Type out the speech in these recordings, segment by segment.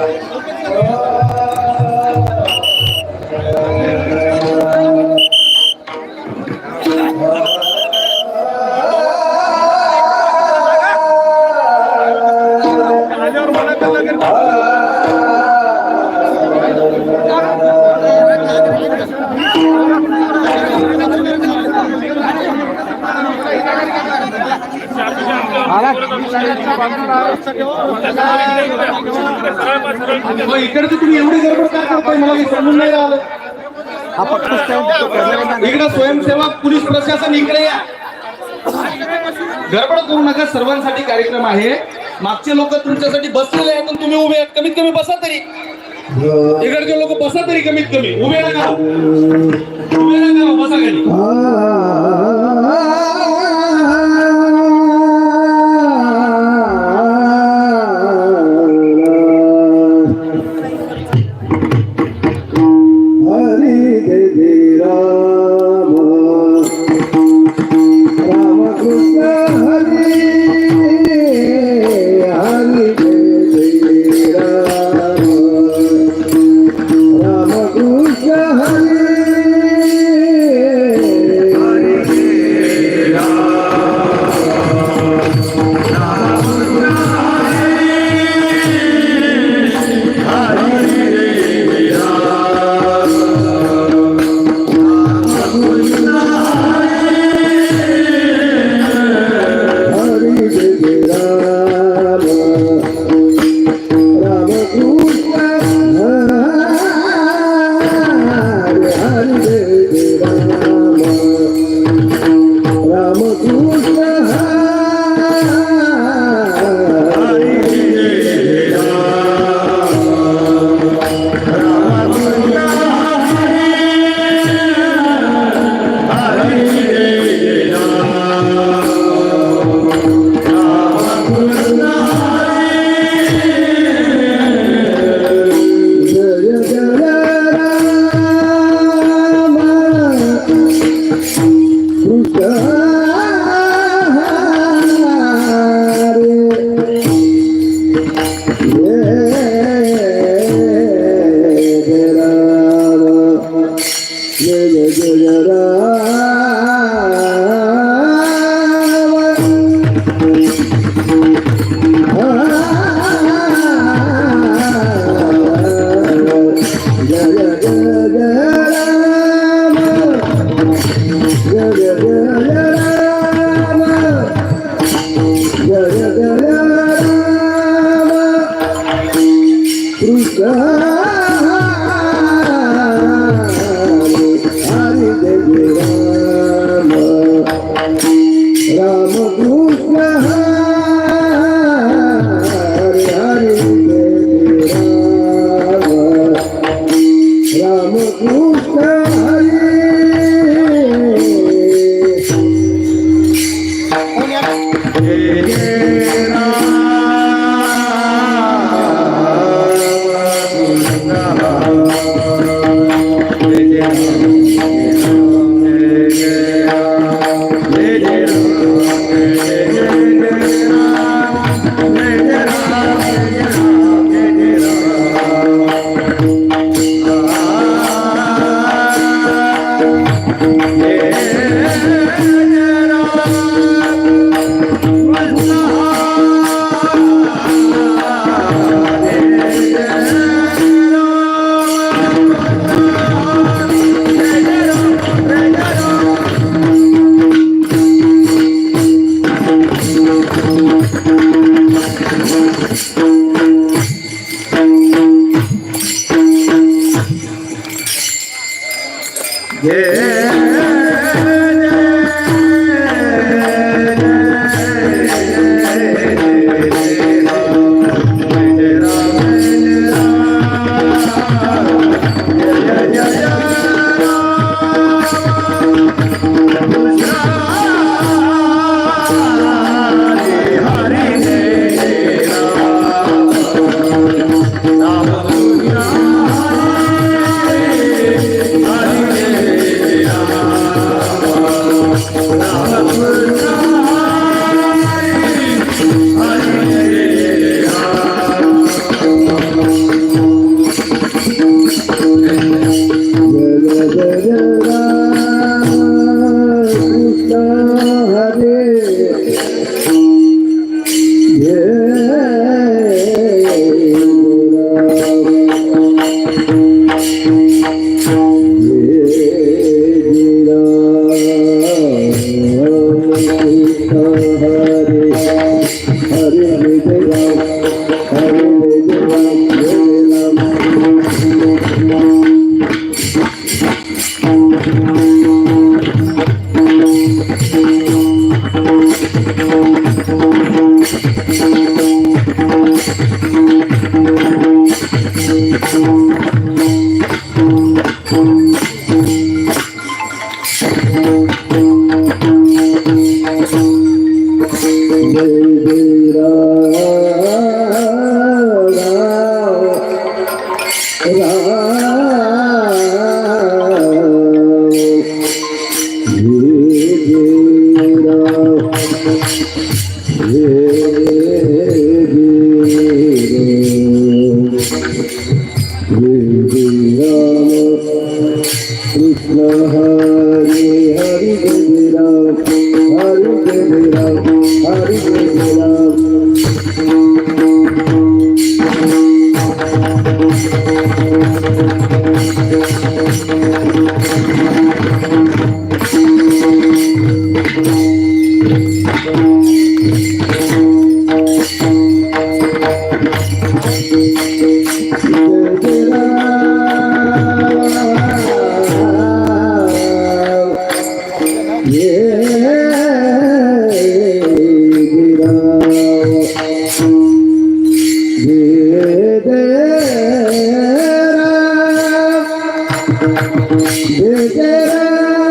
trabalho कार्यक्रम आहे. मागचे लोक तुमच्यासाठी बसलेले आहेत तुम्ही उभे आहेत. कमीत कमी बसा तरी. इकडचे लोक बसा तरी कमीत कमी. उभे राहा. उभे राहा बसा Krishna Yeah. Hallelujah. Take it.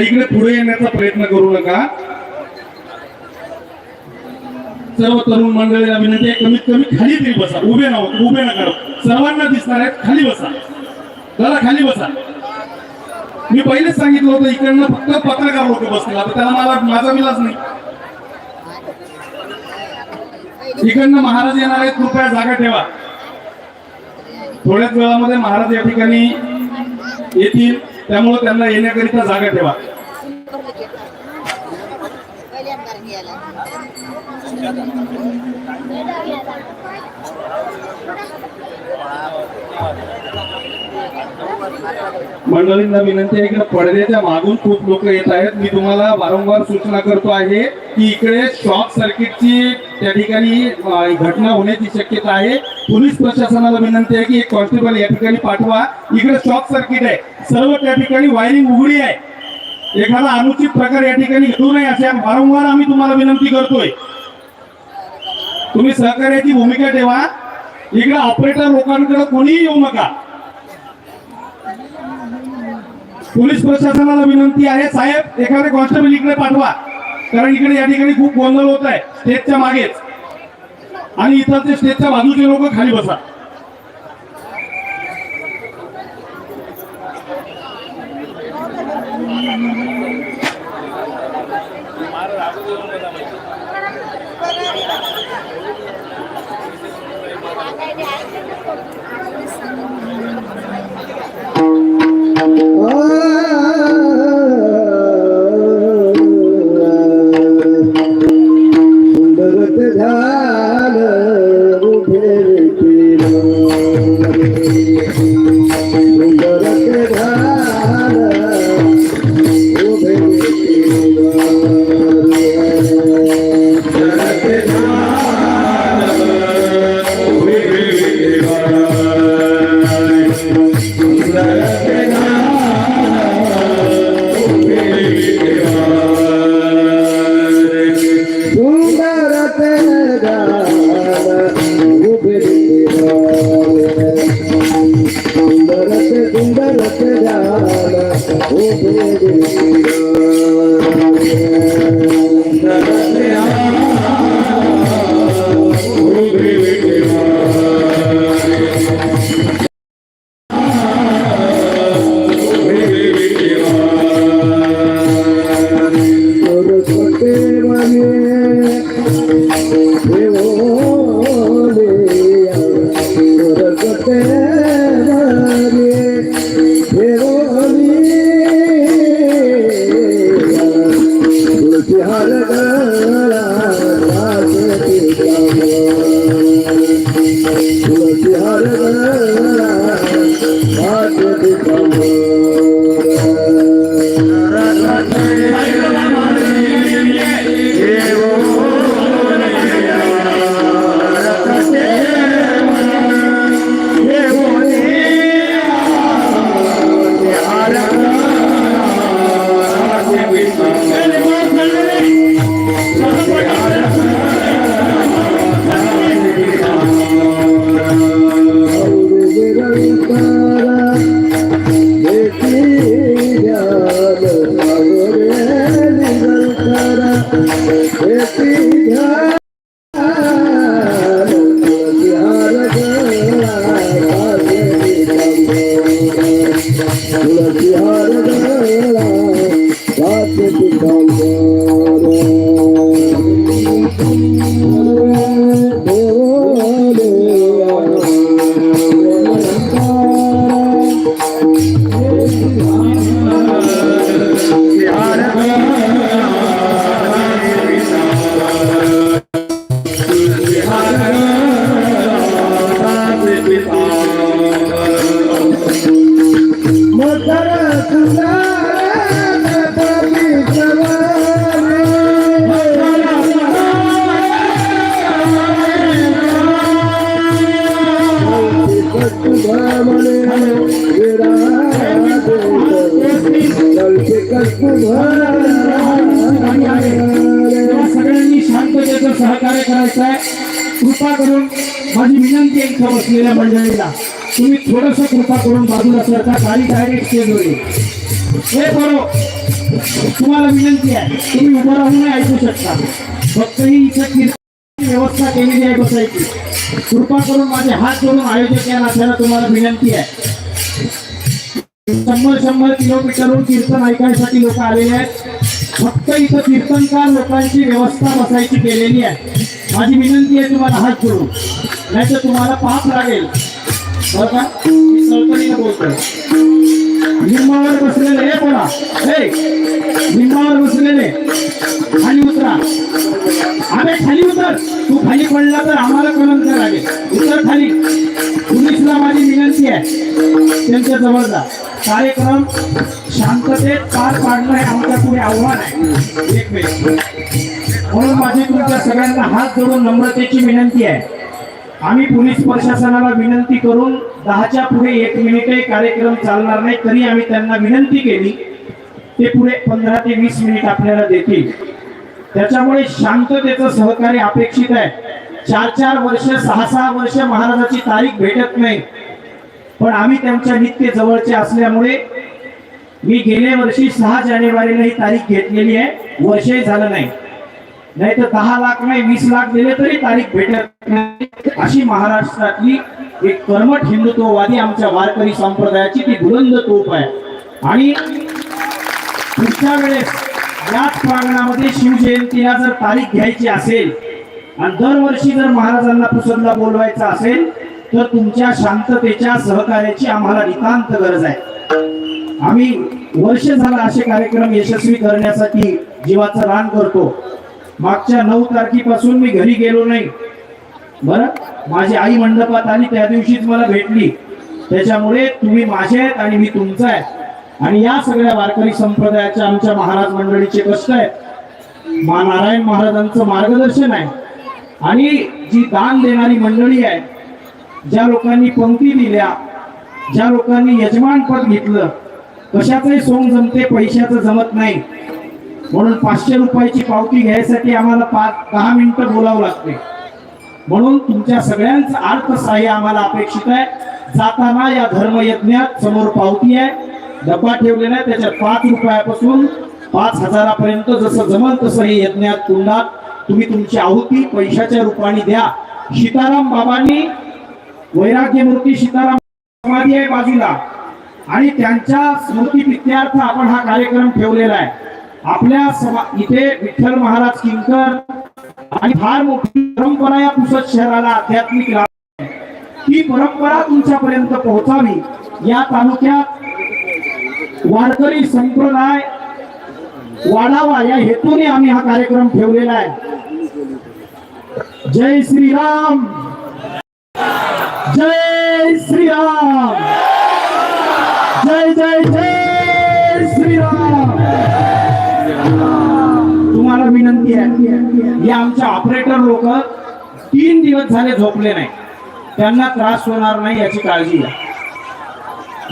इकडे पुढे येण्याचा प्रयत्न करू नका. सर्व तरुण मंडळीला विनंती आहे कमीत कमी खाली तरी बसा. उभे ना उभे नका सर्वांना दिसणार आहेत खाली बसा. दादा खाली बसा. मी पहिलेच सांगितलं होतं इकडनं फक्त पत्रकार लोक बसतील. आता त्याला मला माझा मिलाच नाही. इकडनं महाराज येणार आहेत कृपया जागा ठेवा. थोड्याच वेळामध्ये महाराज या ठिकाणी येतील. त्यामुळे त्यांना येण्याकरिता जागा ठेवा. मंडळींना विनंती आहे की पडद्याच्या मागून खूप लोक येत आहेत. मी तुम्हाला वारंवार सूचना करतो आहे की इकडे शॉक सर्किटची त्या ठिकाणी घटना होण्याची शक्यता आहे. पोलीस प्रशासनाला विनंती आहे की एक कॉन्स्टेबल या ठिकाणी पाठवा. इकडे शॉर्ट सर्किट आहे. सर्व त्या ठिकाणी वायरिंग उघडी आहे. एखादा अनुचित प्रकार या ठिकाणी घडू नये असे वारंवार आम्ही तुम्हाला विनंती करतोय. तुम्ही सहकार्याची भूमिका ठेवा. इकडे ऑपरेटर लोकांकडे कोणीही येऊ नका. पोलीस प्रशासनाला विनंती आहे साहेब एखादे कॉन्स्टेबल इकडे पाठवा. कारण इकडे या ठिकाणी खूप गोंधळ होत आहे. स्टेजच्या मागेच. आणि इथं ते स्टेजच्या बाजूचे लोक खाली बसा. करून बाजूला खाली डायरेक्ट चेंज होईल हे बरो तुम्हाला विनंती आहे. तुम्ही उभं राहून ऐकू शकता. फक्त ही इथं व्यवस्था केलेली आहे बसायची. कृपा करून माझे हात जोडून आयोजक या नात्याला तुम्हाला विनंती आहे. शंभर शंभर किलोमीटरहून कीर्तन ऐकायसाठी लोक आलेले आहेत. फक्त इथं कीर्तनकार लोकांची व्यवस्था बसायची केलेली आहे. माझी विनंती आहे तुम्हाला हात जोडून. नाही तर तुम्हाला पाप लागेल. निम्मावर बसलेले हे बोला हे निम्मावर बसलेले खाली उतरा अरे खाली उतर तू खाली पडला तर आम्हाला कलंक लागेल उतर खाली पोलिसला माझी विनंती आहे त्यांच्या जवळ जा कार्यक्रम शांततेत पार पाडणं हे आमच्या पुढे आव्हान आहे एक वेळ म्हणून माझी तुमच्या सगळ्यांना हात जोडून नम्रतेची विनंती आहे आम्ही पोलीस प्रशासनाला विनंती करून दहाच्या पुढे एक मिनिटही कार्यक्रम चालणार नाही तरी आम्ही त्यांना विनंती केली. ते पुढे पंधरा ते वीस मिनिट आपल्याला देतील. त्याच्यामुळे शांततेचं सहकार्य अपेक्षित आहे. चार चार वर्ष सहा सहा वर्ष महाराजाची तारीख भेटत नाही. पण आम्ही त्यांच्या नित्य जवळचे असल्यामुळे मी गेल्या वर्षी सहा जानेवारीला ही तारीख घेतलेली आहे. वर्षही झालं नाही. नाही तर दहा लाख नाही वीस लाख दिले तरी तारीख भेटत नाही. अशी महाराष्ट्रातली एक कर्मठ हिंदुत्ववादी आमच्या वारकरी संप्रदायाची ती बुलंद तोप आहे. आणि पुढच्या वेळेस याच प्रांगणामध्ये शिवजयंतीला जर तारीख घ्यायची असेल आणि दरवर्षी जर महाराजांना पुसदला बोलवायचं असेल तर तुमच्या शांततेच्या सहकार्याची आम्हाला नितांत गरज आहे. आम्ही वर्ष झालं असे कार्यक्रम यशस्वी करण्यासाठी जीवाचं रान करतो. मागच्या नऊ तारखेपासून मी घरी गेलो नाही. बरं? माझी आई मंडपात आली त्या दिवशीच मला भेटली. त्याच्यामुळे तुम्ही माझे आहेत आणि मी तुमचा आहे. आणि या सगळ्या वारकरी संप्रदायाच्या आमच्या महाराज मंडळीचे कष्ट आहेत. मा नारायण महाराजांचं मार्गदर्शन आहे. आणि जी दान देणारी मंडळी आहे ज्या लोकांनी पंक्ती दिल्या ज्या लोकांनी यजमानपद घेतलं कशाचंही सोंग जमते पैशाचं जमत नाही. म्हणून पाचशे रुपयाची पावती घ्यायसाठी आम्हाला पाच दहा मिनिटं बोलावं लागते. म्हणून तुमच्या सगळ्यांचं अर्थसहाय्य आम्हाला अपेक्षित आहे. जाताना या धर्मयज्ञात समोर पावती आहे. डब्बा ठेवलेला आहे त्याच्यात पाच रुपयापासून पाच हजारापर्यंत जसं जमल तसं हे यज्ञात कुंडात तुम्ही तुमची आहुती पैशाच्या रूपाने द्या. सीताराम बाबांनी वैराग्य मूर्ती सीताराम समाधी आहे बाजूला. आणि त्यांच्या स्मृती प्रित्यार्थ आपण हा कार्यक्रम ठेवलेला आहे. आपल्या सभा इथे विठ्ठल महाराज किंकर आणि फार मोठी परंपरा या पुसद शहराला आध्यात्मिक लाभ ही परंपरा तुमच्यापर्यंत पोहोचावी. या तालुक्यात वारकरी संप्रदाय वाढावा या हेतूने आम्ही हा कार्यक्रम ठेवलेला आहे. जय श्रीराम! जय श्रीराम! विनंती आहे. या आमच्या ऑपरेटर लोक तीन दिवस झाले झोपले नाही. त्यांना त्रास होणार नाही याची काळजी घ्या.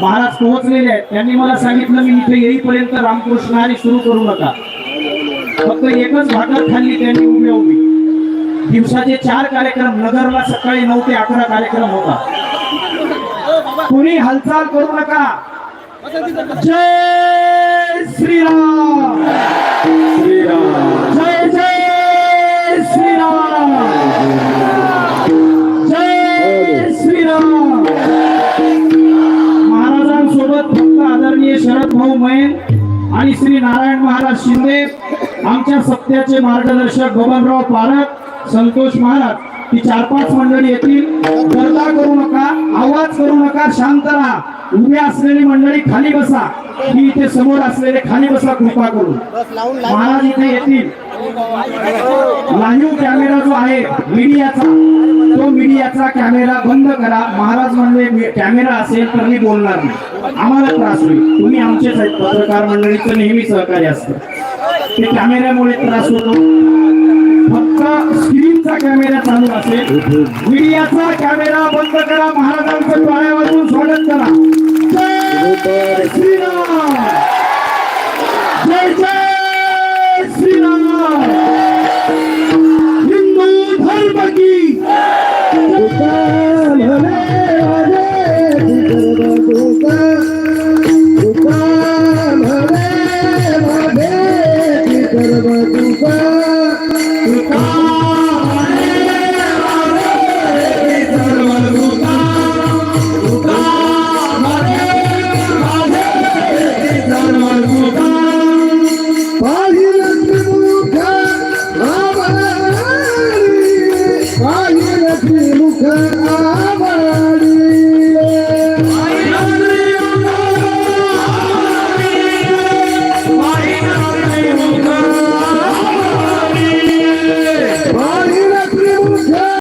महाराज पोहोचलेले आहेत. त्यांनी मला सांगितलं मी इथे येईपर्यंत रामकृष्ण हरी सुरू करू नका. फक्त एकच भाकर खाल्ली त्यांनी उभी उभी. दिवसाचे चार कार्यक्रम नगरला सकाळी नऊ ते अकरा कार्यक्रम होता. कुणी हालचाल करू नका. जय श्रीराम. श्रीराम. आदरणीय शरद भाऊ आणि श्री नारायण महाराज शिंदे आमच्या सत्याचे मार्गदर्शक बबनराव पारख संतोष महाराज ही चार पाच मंडळी येतील गर्दा करू नका आवाज करू नका शांत राहा उभे असलेली मंडळी खाली बसा ही इथे समोर असलेले खाली बसा कृपा करून महाराज इथे येतील लाईव्ह कॅमेरा जो आहे मीडियाचा तो मीडियाचा कॅमेरा बंद करा. महाराज म्हणले कॅमेरा असेल तर मी बोलणार नाही. आम्हाला त्रास होईल. तुम्ही आमचेच आहेत पत्रकार मंडळीचं नेहमी सहकार्य असतं. ते कॅमेऱ्यामुळे त्रास होतो. फक्त स्क्रीनचा कॅमेरा चालू असेल. मीडियाचा कॅमेरा बंद करा. महाराजांचं डोळ्यावरून स्वागत करा.